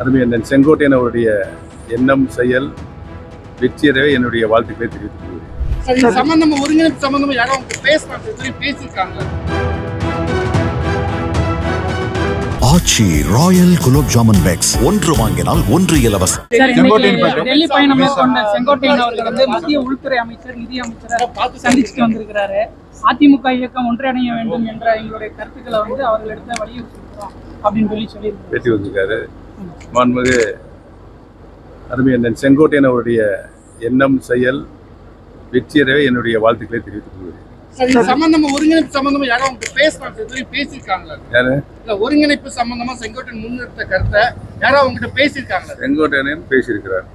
அருமை அண்ணன் செங்கோட்டையன் அவருடைய எண்ணம் செயல் வெற்றியறவே என்னுடைய வாழ்த்துக்களை தெரிவித்துக் கொள்கிறேன். சம்பந்தமா ஒருங்கிணைப்பு சம்பந்தமா யாரும் சொல்லி பேசியிருக்காங்க. ஆச்சி ராயல் குலோப் ஜாமுன் பேக்ஸ் ஒன்று வாங்கினால் ஒன்று இலவசம். டெல்லி பயணம் மேற்கொண்ட செங்கோட்டையன் அவர்கள் வந்து மத்திய உள்துறை அமைச்சர் நிதி அமைச்சரை சந்திச்சுட்டு வந்திருக்கிறாரு. அதிமுக இயக்கம் ஒன்றிணைய வேண்டும் என்ற எங்களுடைய கருத்துக்களை வந்து அவர்களிடத்துல வலியுறுத்திருக்கிறோம் அப்படின்னு சொல்லி சொல்லியிருக்காரு. வெற்றி வந்திருக்காரு. மாண்புமிகு அருமை அண்ணன் செங்கோட்டையன் அவருடைய எண்ணம் செயல் வெற்றியறவே என்னுடைய வாழ்த்துக்களை தெரிவித்துக் கொள்கிறேன். சம்பந்தமா ஒருங்கிணைப்பு சம்பந்தமா யாரும் அவங்க பேசலாம் சொல்லி பேசியிருக்காங்க யாரு? இல்ல ஒருங்கிணைப்பு சம்பந்தமா செங்கோட்டையன் முன்னிறுத்த கருத்தை யாரும் அவங்ககிட்ட பேசியிருக்காங்க செங்கோட்டையன் பேசியிருக்கிறார்.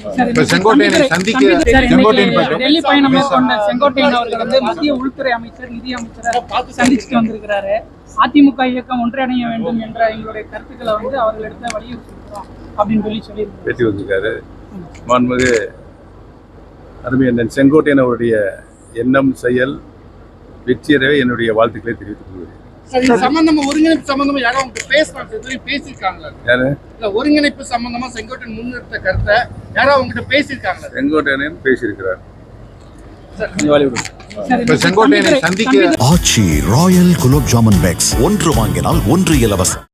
இப்ப இன்னைக்கு செங்கோட்டையனை சந்திக்கிற- சந்திக்க சந்திக்கிற- சார், செங்கோட்டையன் இன்னைக்கு பேட்டம். டெல்லி பயணம் மேற்கொண்ட செங்கோட்டையன் அவர்கள் வந்து மத்திய உள்துறை அமைச்சர் நிதி அமைச்சரை சந்திச்சுட்டு வந்திருக்கிறாரு. அதிமுக இயக்கம் ஒன்றிணைய வேண்டும் என்ற எங்களுடைய கருத்துக்களை வந்து அவர்களிடத்துல வலியுறுத்திருக்கிறோம் அப்படின்னு சொல்லி வந்திருக்காரு. மாண்புமிகு அருமை அண்ணன் செங்கோட்டையன் அவருடைய எண்ணம் செயல் வெற்றியறவே என்னுடைய வாழ்த்துக்களை தெரிவித்துக் கொள்கிறேன். சம்பந்தமா ஒருங்கிணைப்பு சம்பந்தமா யாரும் அவங்க பேசலாம். பேசியிருக்காங்களா? இல்ல ஒருங்கிணைப்பு சம்பந்தமா செங்கோட்டன் முன்னிறுத்த கருத்தை யாரும் அவங்ககிட்ட பேசியிருக்காங்களா? செங்கோட்டையனையும் பேசியிருக்கிறார். Aachi royal gulab jamun packs. ஒன்று வாங்கினால் ஒன்று இலவசம்.